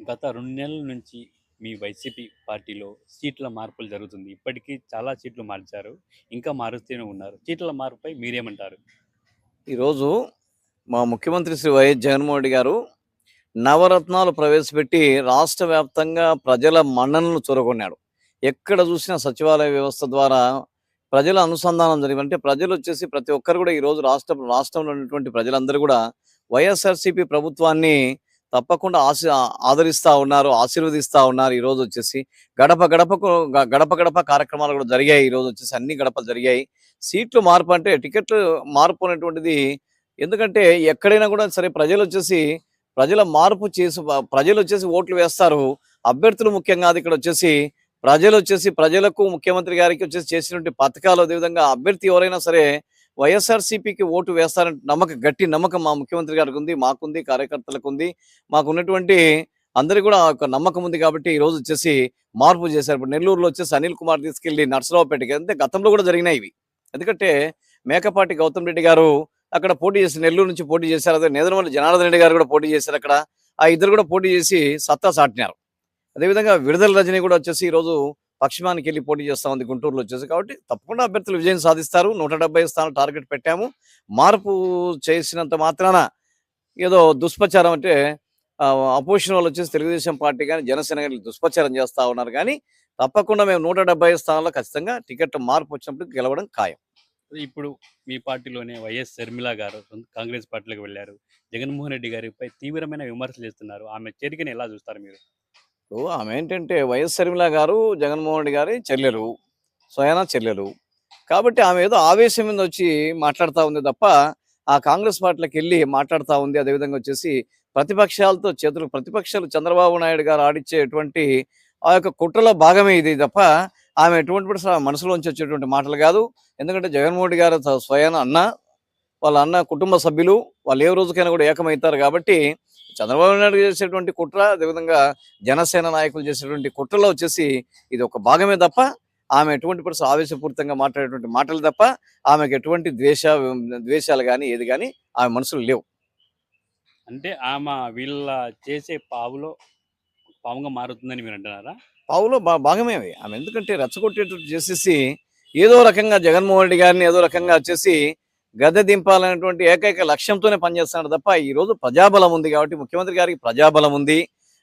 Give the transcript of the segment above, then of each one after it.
గత రెండు నెలల నుంచి మీ వైసీపీ పార్టీలో సీట్ల మార్పులు జరుగుతుంది. ఇప్పటికీ చాలా సీట్లు మార్చారు. ఇంకా మారుస్తూనే ఉన్నారు. సీట్ల మార్పుపై మీరేమంటారు? ఈరోజు మా ముఖ్యమంత్రి శ్రీ వైఎస్ జగన్మోహన్ రెడ్డి గారు నవరత్నాలు ప్రవేశపెట్టి రాష్ట్ర వ్యాప్తంగా ప్రజల మన్ననలు చూరగొన్నాడు. ఎక్కడ చూసినా సచివాలయ వ్యవస్థ ద్వారా ప్రజల అనుసంధానం జరిగిందంటే ప్రజలు వచ్చేసి ప్రతి ఒక్కరు కూడా ఈరోజు రాష్ట్ర రాష్ట్రంలో ఉన్నటువంటి ప్రజలందరూ కూడా వైఎస్ఆర్సీపీ ప్రభుత్వాన్ని తప్పకుండా ఆశ ఆదరిస్తూ ఉన్నారు ఆశీర్వదిస్తూ ఉన్నారు. ఈరోజు వచ్చేసి గడప గడపకు గడప గడప కార్యక్రమాలు కూడా జరిగాయి. ఈరోజు వచ్చేసి అన్ని గడపలు జరిగాయి. సీట్లు మార్పు అంటే టికెట్లు మార్పు అనేటువంటిది ఎందుకంటే ఎక్కడైనా కూడా సరే ప్రజలు వచ్చేసి ప్రజల మార్పు చేసి ప్రజలు వచ్చేసి ఓట్లు వేస్తారు. అభ్యర్థులు ముఖ్యంగా ఇక్కడ వచ్చేసి ప్రజలు వచ్చేసి ప్రజలకు ముఖ్యమంత్రి గారికి వచ్చేసి చేసినటువంటి పథకాలు అదేవిధంగా అభ్యర్థి ఎవరైనా సరే వైఎస్ఆర్సీపీకి ఓటు వేస్తారంటే నమ్మకం గట్టి నమ్మకం మా ముఖ్యమంత్రి గారికి ఉంది మాకుంది కార్యకర్తలకు ఉంది మాకు ఉన్నటువంటి అందరికి కూడా ఒక నమ్మకం ఉంది కాబట్టి ఈ రోజు వచ్చేసి మార్పు చేశారు. ఇప్పుడు నెల్లూరులో వచ్చేసి అనిల్ కుమార్ తీసుకెళ్ళి నర్సరావుపేటకి అంటే గతంలో కూడా జరిగినాయి ఇవి. ఎందుకంటే మేకపాటి గౌతమ్ రెడ్డి గారు అక్కడ పోటీ చేసి నెల్లూరు నుంచి పోటీ చేశారు. అదే నేదరమల్లి జనార్దన్ రెడ్డి గారు కూడా పోటీ చేశారు అక్కడ. ఆ ఇద్దరు కూడా పోటీ చేసి సత్తా సాటినారు అదేవిధంగా విడుదల రజని కూడా వచ్చేసి ఈ రోజు పక్షిమానికి వెళ్ళి పోటీ చేస్తా ఉంది గుంటూరులో వచ్చేసి. కాబట్టి తప్పకుండా అభ్యర్థులు విజయం సాధిస్తారు. నూట డెబ్బై స్థానాలు టార్గెట్ పెట్టాము. మార్పు చేసినంత మాత్రాన ఏదో దుష్ప్రచారం అంటే అపోజిషన్ వాళ్ళు వచ్చేసి తెలుగుదేశం పార్టీ కానీ జనసేన కానీ దుష్ప్రచారం చేస్తా ఉన్నారు. కానీ తప్పకుండా మేము నూట డెబ్బై స్థానాల్లో ఖచ్చితంగా టికెట్ మార్పు వచ్చినప్పుడు గెలవడం ఖాయం. ఇప్పుడు మీ పార్టీలోనే వైఎస్ షర్మిల గారు కాంగ్రెస్ పార్టీలోకి వెళ్ళారు. జగన్మోహన్ రెడ్డి గారిపై తీవ్రమైన విమర్శలు చేస్తున్నారు. ఆమె చేరికని ఎలా చూస్తారు మీరు? ఇప్పుడు ఆమె ఏంటంటే వైఎస్ షర్మిల గారు జగన్మోహన్ రెడ్డి గారి చెల్లెలు స్వయానా చెల్లెలు. కాబట్టి ఆమె ఏదో ఆవేశం మీద వచ్చి మాట్లాడుతూ ఉంది తప్ప ఆ కాంగ్రెస్ పార్టీలకు వెళ్ళి మాట్లాడుతూ ఉంది. అదేవిధంగా వచ్చేసి ప్రతిపక్షాలతో చేతులు ప్రతిపక్షాలు చంద్రబాబు నాయుడు గారు ఆడిచ్చేటువంటి ఆ యొక్క కుట్రలో భాగమే ఇది తప్ప ఆమె ఎటువంటి మనసులోంచి వచ్చేటువంటి మాటలు కాదు. ఎందుకంటే జగన్మోహన్ రెడ్డి గారు స్వయాన అన్న వాళ్ళ అన్న కుటుంబ సభ్యులు వాళ్ళు ఏ రోజుకైనా కూడా ఏకమవుతారు కాబట్టి చంద్రబాబు నాయుడు చేసేటువంటి కుట్ర అదేవిధంగా జనసేన నాయకులు చేసేటువంటి కుట్రలో వచ్చేసి ఇది ఒక భాగమే తప్ప ఆమె ఎటువంటి పరిస్థితి ఆవేశపూరితంగా మాట్లాడేటువంటి మాటలు తప్ప ఆమెకు ఎటువంటి ద్వేష ద్వేషాలు కానీ ఏది కానీ ఆమె మనసులు లేవు. అంటే ఆమె వీళ్ళ చేసే పావులో పావుగా మారుతుందని మీరు అంటున్నారా? పావులో భాగమే ఆమె ఎందుకంటే రెచ్చగొట్టేటట్టు చేసేసి ఏదో రకంగా జగన్మోహన్ రెడ్డి గారిని ఏదో రకంగా వచ్చేసి గద్దె దింపాలనేటువంటి ఏకైక లక్ష్యంతోనే పనిచేస్తున్నాడు తప్ప ఈ రోజు ప్రజాబలం ఉంది కాబట్టి ముఖ్యమంత్రి గారికి ప్రజాబలం ఉంది.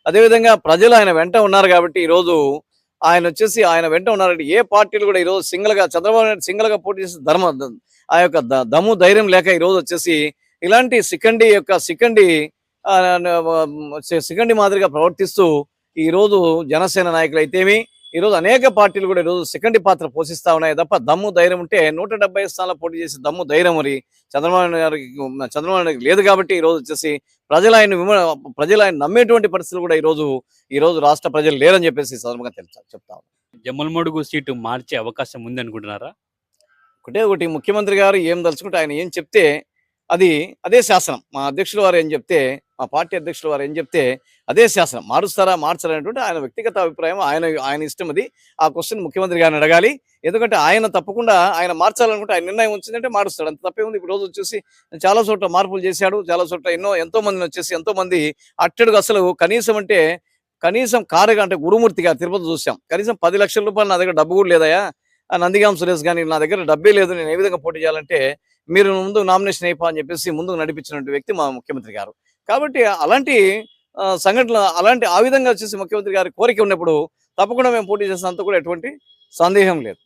అదేవిధంగా ప్రజలు ఆయన వెంట ఉన్నారు కాబట్టి ఈ రోజు ఆయన వచ్చేసి ఆయన వెంట ఉన్నారంటే ఏ పార్టీలు కూడా ఈ రోజు గా చంద్రబాబు నాయుడు సింగిల్గా పోటీ చేసి ధర్మ ఆ యొక్క దమ్ము ధైర్యం లేక ఈ రోజు వచ్చేసి ఇలాంటి సికండి యొక్క సికండి సికండి మాదిరిగా ప్రవర్తిస్తూ ఈ రోజు జనసేన నాయకులు అయితేమి ఈ రోజు అనేక పార్టీలు కూడా ఈ రోజు సెకండ్ పాత్ర పోషిస్తా ఉన్నాయి తప్ప దమ్ము ధైర్యం ఉంటే నూట డెబ్బై స్థానాలు పోటీ చేసి దమ్ము ధైర్యం మరి చంద్రబాబు నాయుడు గారికి చంద్రబాబు గారికి లేదు కాబట్టి ఈ రోజు వచ్చేసి ప్రజలు ఆయన ప్రజలు ఆయన నమ్మేటువంటి పరిస్థితులు కూడా ఈ రోజు ఈ రోజు రాష్ట్ర ప్రజలు లేరని చెప్పేసి సందర్భంగా తెలుసా చెప్తా. జమ్మలమడుగు సీటు మార్చే అవకాశం ఉంది అనుకుంటున్నారా ఒకటే ఒకటి ముఖ్యమంత్రి గారు ఏం తలుచుకుంటే ఆయన ఏం చెప్తే అది అదే శాసనం. మా అధ్యక్షుల వారు ఏం చెప్తే మా పార్టీ అధ్యక్షుల వారు ఏం చెప్తే అదే శాసనం. మారుస్తారా మార్చారా అనేటువంటి ఆయన వ్యక్తిగత అభిప్రాయం ఆయన ఆయన ఇష్టం అది. ఆ క్వశ్చన్ ముఖ్యమంత్రి గారిని అడగాలి. ఎందుకంటే ఆయన తప్పకుండా ఆయన మార్చాలనుకుంటే ఆయన నిర్ణయం వచ్చిందంటే మారుస్తాడు. అంత తప్పే ఉంది. ఇప్పుడు రోజు వచ్చేసి చాలా చోట్ల మార్పులు చేశాడు. చాలా చోట్ల ఎన్నో ఎంతో మందిని వచ్చేసి ఎంతో మంది అట్టడుగు అసలు కనీసం అంటే కనీసం కారుగా అంటే గురుమూర్తి గారు తిరుపతి చూసాం కనీసం పది లక్షల రూపాయలు నా దగ్గర డబ్బు కూడా లేదయా నందిగాం సురేష్ కానీ నా దగ్గర డబ్బే లేదు. నేను ఏ విధంగా పోటీ చేయాలంటే మీరు ముందు నామినేషన్ అయిపో అని చెప్పేసి ముందుకు నడిపించినటువంటి వ్యక్తి మా ముఖ్యమంత్రి గారు. కాబట్టి అలాంటి ఆ, సంఘటనలు అలాంటి ఆ విధంగా వచ్చేసి ముఖ్యమంత్రి గారి కోరిక ఉన్నప్పుడు తప్పకుండా మేము పోటీ చేసినంత కూడా ఎటువంటి సందేహం లేదు.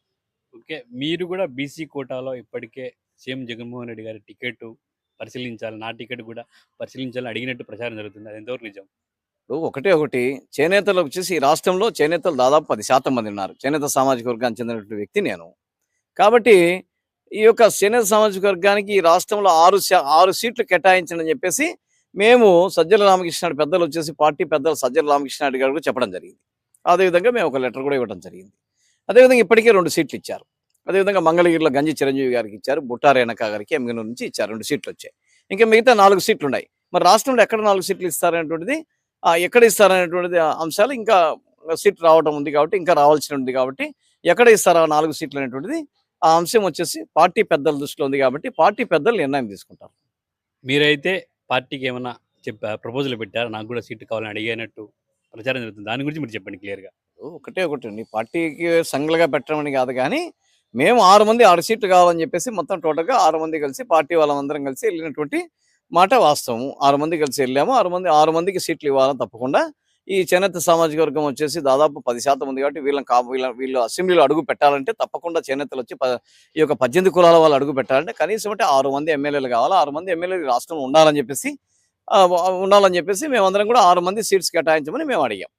ఓకే. మీరు కూడా బీసీ కోటాలో ఇప్పటికే సీఎం జగన్మోహన్ రెడ్డి గారి టికెట్ పరిశీలించాలి. నా టికెట్ కూడా పరిశీలించాలని అడిగినట్టు ప్రచారం జరుగుతుంది. అది ఎంతవరకు నిజం? ఇప్పుడు ఒకటే ఒకటి చేనేతలు వచ్చేసి ఈ రాష్ట్రంలో చేనేతలు దాదాపు పది శాతం మంది ఉన్నారు. చేనేత సామాజిక వర్గానికి చెందినటువంటి వ్యక్తి నేను. కాబట్టి ఈ యొక్క సీనియర్ సామాజిక వర్గానికి ఈ రాష్ట్రంలో ఆరు ఆరు సీట్లు కేటాయించండి అని చెప్పేసి మేము సజ్జల రామకృష్ణ పెద్దలు వచ్చేసి పార్టీ పెద్దలు సజ్జల రామకృష్ణ గారు చెప్పడం జరిగింది. అదేవిధంగా మేము ఒక లెటర్ కూడా ఇవ్వడం జరిగింది. అదేవిధంగా ఇప్పటికే రెండు సీట్లు ఇచ్చారు. అదేవిధంగా మంగళగిరిలో గంజి చిరంజీవి గారికి ఇచ్చారు బుట్టారేణక గారికి ఎమ్మెల్యే నుంచి ఇచ్చారు రెండు సీట్లు వచ్చాయి. ఇంకా మిగతా నాలుగు సీట్లు ఉన్నాయి. మరి రాష్ట్రంలో ఎక్కడ నాలుగు సీట్లు ఇస్తారనేటువంటిది ఎక్కడ ఇస్తారనేటువంటిది అంశాలు ఇంకా సీట్లు రావడం ఉంది కాబట్టి ఇంకా రావాల్సి ఉంది కాబట్టి ఎక్కడ ఇస్తారా నాలుగు సీట్లు అనేటువంటిది ఆ అంశం వచ్చేసి పార్టీ పెద్దల దృష్టిలో ఉంది కాబట్టి పార్టీ పెద్దలు నిర్ణయం తీసుకుంటారు. మీరైతే పార్టీకి ఏమన్నా చెప్పా ప్రపోజల్ పెట్టారా? నాకు కూడా సీట్ కావాలని అడిగినట్టు ప్రచారం జరుగుతుంది. దాని గురించి మీరు చెప్పండి క్లియర్గా. ఒకటే ఒకటి అండి. పార్టీకి సంఘలుగా పెట్టడం అని కాదు కానీ మేము ఆరు మంది ఆరు సీట్లు కావాలని చెప్పేసి మొత్తం టోటల్గా ఆరు మంది కలిసి పార్టీ వాళ్ళందరం కలిసి వెళ్ళినటువంటి మాట వాస్తవం. ఆరు మంది కలిసి వెళ్ళాము. ఆరు మంది ఆరు మందికి సీట్లు ఇవ్వాలని తప్పకుండా ఈ చేనేత సామాజిక వర్గం వచ్చేసి దాదాపు పది శాతం ఉంది కాబట్టి వీళ్ళని కా వీళ్ళ వీళ్ళు అసెంబ్లీలో అడుగు పెట్టాలంటే తప్పకుండా చేనేతలు వచ్చి ఈ యొక్క పద్దెనిమిది కులాల వాళ్ళు అడుగు పెట్టాలంటే కనీసం అంటే ఆరు మంది ఎమ్మెల్యేలు కావాలి. ఆరు మంది ఎమ్మెల్యేలు రాష్ట్రంలో ఉండాలని చెప్పేసి ఉండాలని చెప్పేసి మేమందరం కూడా ఆరు మంది సీట్స్ కేటాయించమని మేము అడిగాం.